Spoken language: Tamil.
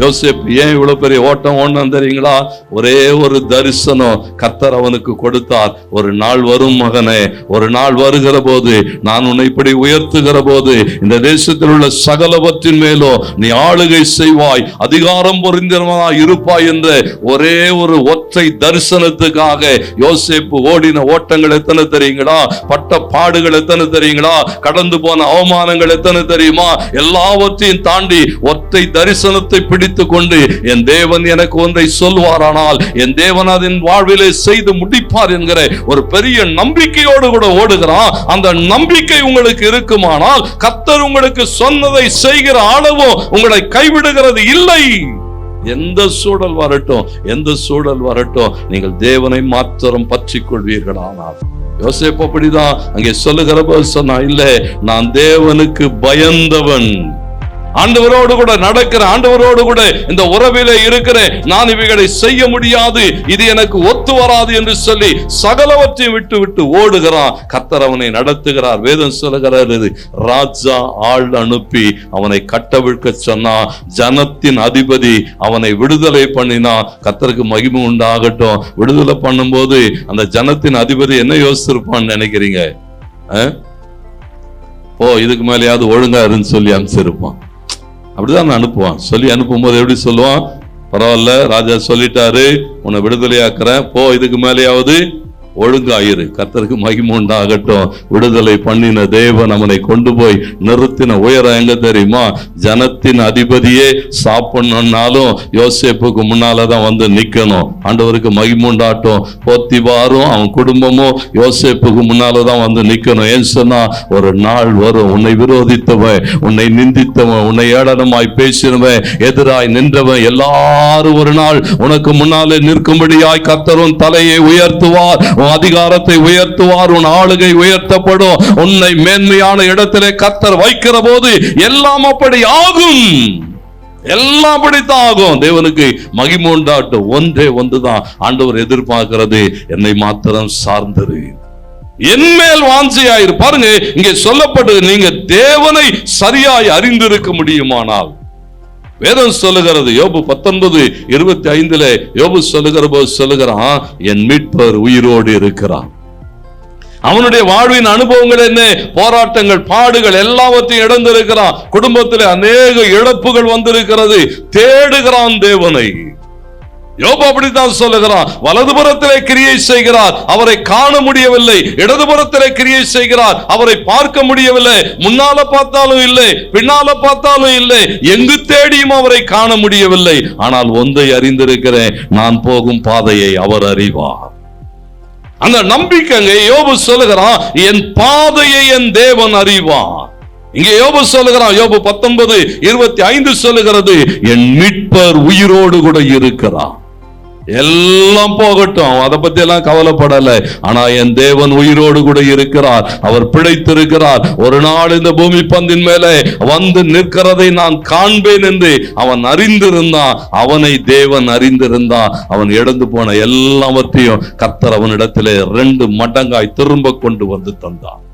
யோசேப் ஏன் இவ்வளவு பெரிய ஓட்டம் ஓடணும் தெரியுங்களா? ஒரே ஒரு தரிசனம் கர்த்தர் அவனுக்கு கொடுத்தார். ஒரு நாள் வரும் மகனே ஒரு நாள் வருகிற போது நான் உன்னை இப்படி உயர்த்துகிற போது இந்த தேசத்தில் உள்ள சகலவற்றின் மேலோ நீ ஆளுகை செய்வாய் அதிகாரம் பொருந்தினவனாய் இருப்பாய் என்ற ஒரே ஒரு ஒற்றை தரிசனத்துக்காக யோசிப்பு ஓடின ஓட்டங்கள் எத்தனை தெரியுங்களா? பட்ட பாடுகள் எத்தனை தெரியுங்களா? கடந்து போன அவமானங்கள் எத்தனை தெரியுமா? எல்லாவற்றையும் தாண்டி ஒற்றை தரிசனத்தை பிடி பிடித்து கொண்டு என் தேவன் எனக்கு ஒன்றை சொல்வாரானால் என் தேவன் அதன் வாழ்விலே செய்து முடிப்பார் என்கிற ஒரு பெரிய நம்பிக்கையோடு கூட ஓடுகிறான். அந்த நம்பிக்கை உங்களுக்கு இருக்குமானால் கத்தர் உங்களுக்கு சொன்னதை செய்கிற அளவும் உங்களை கைவிடுகிறது இல்லை. எந்த சூழல் வரட்டும் எந்த சூழல் வரட்டும் நீங்கள் தேவனை மாத்திரம் பற்றி கொள்வீர்களானால் யோசிப்பு அப்படிதான் அங்கே சொல்லுகிற சொன்னா இல்லை நான் தேவனுக்கு பயந்தவன். ஆண்டவரோடு கூட நடக்கிற ஆண்டவரோடு கூட இந்த உறவிலே இருக்கிறேன் நான் இவைகளை செய்ய முடியாது இது எனக்கு ஒத்து வராது என்று சொல்லி சகலவற்றையும் விட்டு விட்டு ஓடுகிறான். கத்தர் அவனை நடத்துகிறார். வேதம் சொல்லுகிறார் ராஜா ஆள் அனுப்பி அவனை கட்டவிழ்க்க சொன்னா ஜனத்தின் அதிபதி அவனை விடுதலை பண்ணினா கத்தருக்கு மகிமை உண்டாகட்டும். விடுதலை பண்ணும்போது அந்த ஜனத்தின் அதிபதி என்ன யோசிச்சிருப்பான்னு நினைக்கிறீங்க? ஓ இதுக்கு மேலேயாவது ஒழுங்கா இருன்னு சொல்லி அனுப்பிச்சிருப்பான். அப்படிதான் அனுப்புவான். சொல்லி அனுப்பும்போது எப்படி சொல்லுவான்? பரவாயில்ல ராஜா சொல்லிட்டாரு உன்னை விடுதலையாக்குறேன். போ இதுக்கு மேலேயாவது ஒழுங்காயிரு. கர்த்தருக்கு மகிமுண்டாகட்டும் விடுதலை பண்ணின தேவன் அவனை கொண்டு போய் நிறுத்தின உயரம் எங்க தெரியுமா? ஜனத்தின் அதிபதியே சாப்பிடணும்னாலும் யோசேப்புக்கு முன்னாலதான் வந்து நிக்கணும். ஆண்டவருக்கு மகிமுண்டாட்டும் போத்திவாரும் அவன் குடும்பமும் யோசேப்புக்கு முன்னாலதான் வந்து நிக்கணும். ஏன் சொன்னா ஒரு நாள் வரும். உன்னை விரோதித்தவன் உன்னை நிந்தித்தவன் உன்னை ஏளனமாய் பேசினவன் எதிராய் நின்றவன் எல்லாரும் ஒரு நாள் உனக்கு முன்னாலே நிற்கும்படியாய் கத்தரும் தலையை உயர்த்துவார். உன் அதிகாரத்தை உயர்த்துவார் உன் ஆளுகை உயர்த்தப்படும். உன்னை மேன்மையான இடத்திலே கத்தர் வைக்கிற போது எல்லாம் அப்படி ஆகும். எல்லாம் அப்படித்தான் ஆகும். தேவனுக்கு மகிமோண்டாட்டு ஒன்றே ஒன்றுதான். ஆண்டவர் எதிர்பார்க்கிறது. என்னை மாத்திரம் சார்ந்தது. என்மேல் வாஞ்சியாயிரு. பாருங்க இங்கே சொல்லப்பட்டது நீங்க தேவனை சரியாய் அறிந்திருக்க முடியுமானால். வேதம் சொல்லுகிறது யோபு பத்தொன்பது இருபத்தி ஐந்துல யோபு சொல்லுகிற போது சொல்லுகிறான் என் மீட்பர் உயிரோடு இருக்கிறான். அவனுடைய வாழ்வின் அனுபவங்கள் என்ன? போராட்டங்கள் பாடுகள் எல்லாவற்றையும் இழந்திருக்கிறான். குடும்பத்தில் அநேக இழப்புகள் வந்திருக்கிறது. தேடுகிறான் தேவனை. யோபு அப்படித்தான் சொல்லுகிறான். வலதுபுறத்திலே கிரியை செய்கிறார். அவரை காண முடியவில்லை. இடதுபுறத்திலே கிரியை செய்கிறார். அவரை பார்க்க முடியவில்லை. முன்னால பார்த்தாலும் இல்லை. பின்னால பார்த்தாலும் இல்லை. எங்கு தேடியும் அவரை காண முடியவில்லை. ஆனால் ஒன்றை அறிந்திருக்கிறேன். நான் போகும் பாதையை அவர் அறிவார். அந்த நம்பிக்கைங்க யோபு சொல்லுகிறான் என் பாதையை என் தேவன் அறிவார். இங்கே யோபு சொல்லுகிறான் யோபு பத்தொன்பது இருபத்தி ஐந்து சொல்லுகிறது என் மீட்பர் உயிரோடு கூட இருக்கிறான் எல்லாம் போகட்டும். அதை பத்தி எல்லாம் கவலைப்படலை. ஆனா என் தேவன் உயிரோடு கூட இருக்கிறார். அவர் பிழைத்திருக்கிறார். ஒரு நாள் இந்த பூமி பந்தின் மேலே வந்து நிற்கிறதை நான் காண்பேன் என்று அவன் அறிந்திருந்தான். அவனை தேவன் அறிந்திருந்தான். அவன் இழந்து போன எல்லாவற்றையும் கர்த்தர் அவனிடத்திலே ரெண்டு மடங்காய் திரும்ப கொண்டு வந்து தந்தான்.